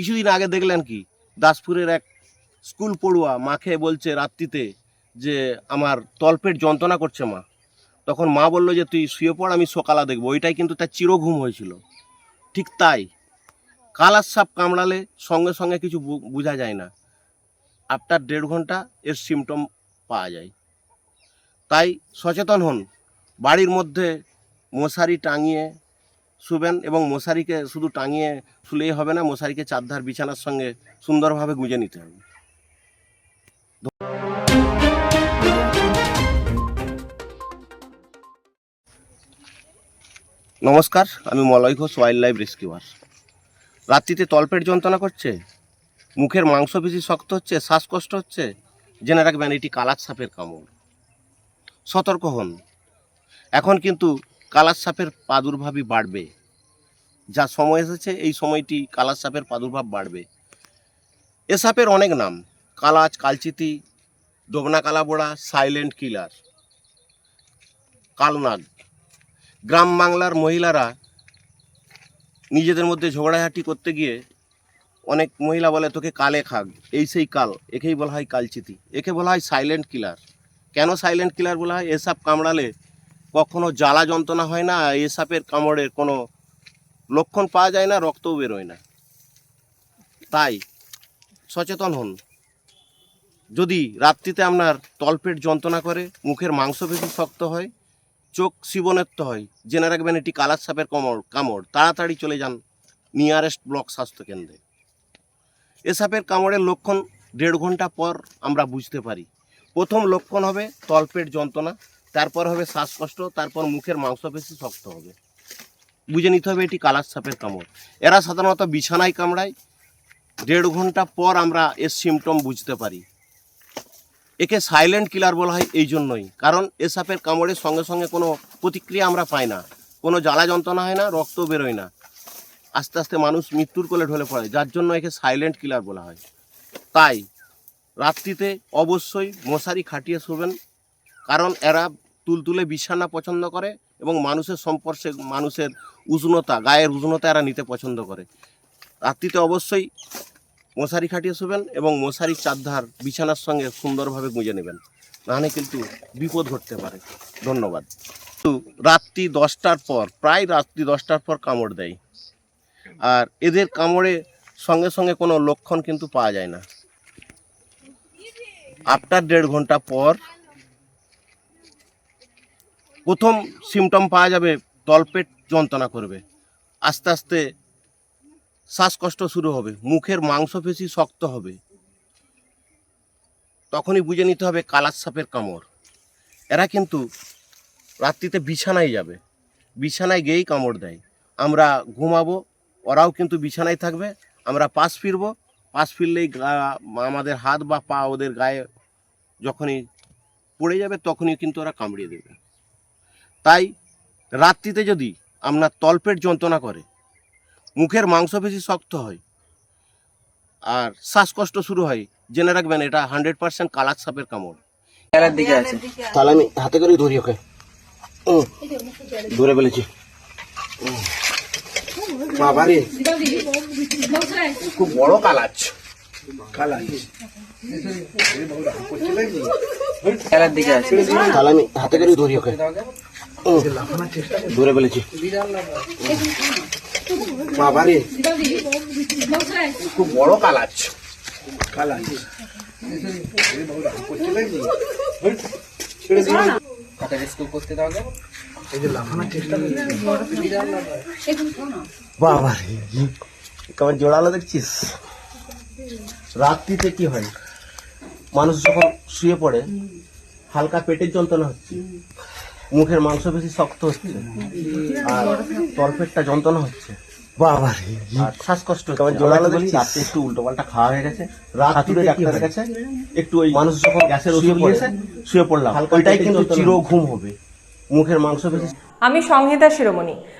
কিছুদিন আগে দেখলেন কি? দাসপুরের এক স্কুল পড়ুয়া মাকে বলছে রাত্রিতে যে, আমার তলপেট যন্ত্রণা করছে মা। তখন মা বলল যে, তুই শুয়ে পড়, আমি সকালে দেখব। ওইটাই কিন্তু তার চিরঘুম হয়েছিল। ঠিক তাই, কালার সাপ কামড়ালে সঙ্গে সঙ্গে কিছু বোঝা যায় না। আফটার দেড় ঘণ্টা এর সিমটম পাওয়া যায়। তাই সচেতন হন। বাড়ির মধ্যে মশারি টাঙিয়ে শুবেন এবং মশারিকে শুধু টাঙিয়ে শুলেই হবে না, মশারিকে চারধার বিছানার সঙ্গে সুন্দরভাবে গুঁজে নিতে হবে। নমস্কার, আমি Malay Ghosh wildlife rescuer রাত্রিতে তলপেট যন্ত্রণা করছে? মুখের মাংস মাংসপেশি শক্ত হচ্ছে, শ্বাসকষ্ট হচ্ছে, জেনে রাখবেন এটি কালার সাপের কামড়। সতর্ক হন। এখন কিন্তু কালার সাপের প্রাদুর্ভাবই বাড়বে। যা সময় এসেছে, এই সময়টি কালার সাপের প্রাদুর্ভাব বাড়বে। এ সাপের অনেক নাম, কালাচ, কালচিতি, দোবনা কালাবোড়া, সাইলেন্ট কিলার, কালনাগ। গ্রাম বাংলার মহিলারা নিজেদের মধ্যে ঝগড়াঝাটি করতে গিয়ে অনেক মহিলা বলে, তোকে কালে খাগ। এই সেই কাল, একেই বলা হয় কালচিতি। একে বলা হয় সাইলেন্ট কিলার। কেন সাইলেন্ট কিলার বলা হয়? এসব কামড়ালে কখনো জ্বালা যন্ত্রণা হয় না এ সাপের কামড়ের কোনো লক্ষণ পাওয়া যায় না, রক্তও বেরোয় না। তাই সচেতন হন। যদি রাত্রিতে আপনার তলপেট যন্ত্রণা করে, মুখের মাংস মাংসপেশি শক্ত হয়, চোখ শিবনেত্ব হয়, জেনে রাখবেন এটি কালার সাপের কামড় কামড়, তাড়াতাড়ি চলে যান নিয়ারেস্ট ব্লক স্বাস্থ্যকেন্দ্রে এ সাপের কামড়ের লক্ষণ দেড় ঘণ্টা পর আমরা বুঝতে পারি। প্রথম লক্ষণ হবে তলপেট যন্ত্রণা। তারপর হবে শ্বাসকষ্ট, তারপর মুখের মাংসপেশি শক্ত হবে। বুঝে নিতে হবে এটি কালার সাপের কামড়। এরা সাধারণত বিছানায় কামড়ায়। দেড় ঘণ্টা পর আমরা এর সিমটম বুঝতে পারি। একে সাইলেন্ট কিলার বলা হয় এই জন্যই। কারণ এ সাপের কামড়ের সঙ্গে সঙ্গে কোনো প্রতিক্রিয়া আমরা পাই না। কোনো জ্বালা যন্ত্রণা হয় না, রক্ত বেরোয় না। আস্তে আস্তে মানুষ মৃত্যুর কোলে ঢলে পড়ে, যার জন্য একে সাইলেন্ট কিলার বলা হয়। তাই রাত্রিতে অবশ্যই মশারি খাটিয়ে শোবেন। কারণ এরা তুলতুলে বিছানা পছন্দ করে এবং মানুষের সম্পর্কে মানুষের উষ্ণতা, গায়ের উষ্ণতা এরা নিতে পছন্দ করে। রাত্রিতে অবশ্যই মশারি খাটিয়ে শোবেন এবং মশারির চারধার বিছানার সঙ্গে সুন্দরভাবে গুঁজে নেবেন। নাহলে কিন্তু বিপদ ঘটতে পারে। ধন্যবাদ। তো রাত্রি দশটার পর, প্রায় রাত্রি দশটার পর কামড় দেয়। আর এদের কামড়ে সঙ্গে সঙ্গে কোনো লক্ষণ কিন্তু পাওয়া যায় না। আফটার দেড় ঘণ্টা পর প্রথম সিমটম পাওয়া যাবে তলপেট যন্ত্রণা করবে। আস্তে আস্তে শ্বাসকষ্ট শুরু হবে, মুখের মাংসপেশি শক্ত হবে। তখনই বুঝে নিতে হবে কালার সাপের কামড়। এরা কিন্তু রাত্রিতে বিছানায় যাবে, বিছানায় গিয়েই কামড় দেয়। আমরা ঘুমাবো, ওরাও কিন্তু বিছানায় থাকবে, আমরা পাশ ফিরবো, পাশ ফিরলেই আমাদের হাত বা পা ওদের গায়ে যখনই পড়ে যাবে, তখনই কিন্তু ওরা কামড়িয়ে দেবে। তাই রাত্রিতে যদি আপনার তলপেট যন্ত্রণা করে, মুখের মাংসপেশি শক্ত হয় আর শ্বাসকষ্ট শুরু হয়, জেনে রাখবেন এটা হান্ড্রেড পার্সেন্ট কালার সাপের কামড়। দিকে আছে। তাহলে আমি হাতে করে ধরি ওকে। ধরে ফেলেছি। খুব বড় কালাচ আমি হাতে করে ধরি ওকে। ধরে ফেলেছি বাবারে, খুব বড় কালাচ। রেস্কিউ করতে দাও আগে। বাবা কেমন জোড়ালো দেখছিস? রাত্রিতে কি হয়? মানুষ যখন শুয়ে পড়ে হালকা পেটের যন্ত্রণা হচ্ছে। মুখের মাংস বেশি শক্ত হচ্ছে। আর তলপেটটা যন্ত্রণা হচ্ছে। বাবা আর শ্বাসকষ্ট কেমন জোড়ালো বলি রাত্রে একটু উল্টো পাল্টা খাওয়া হয়ে গেছে। রাত্রিতে ডাক্তারের কাছে একটু ওই মানুষ যখন গ্যাসের ওষুধ পড়েছে শুয়ে পড়লাম। ওইটাই কিন্তু চির ঘুম হবে। মুখের মাংস বেশি আমি সংহিতা শিরোমণি।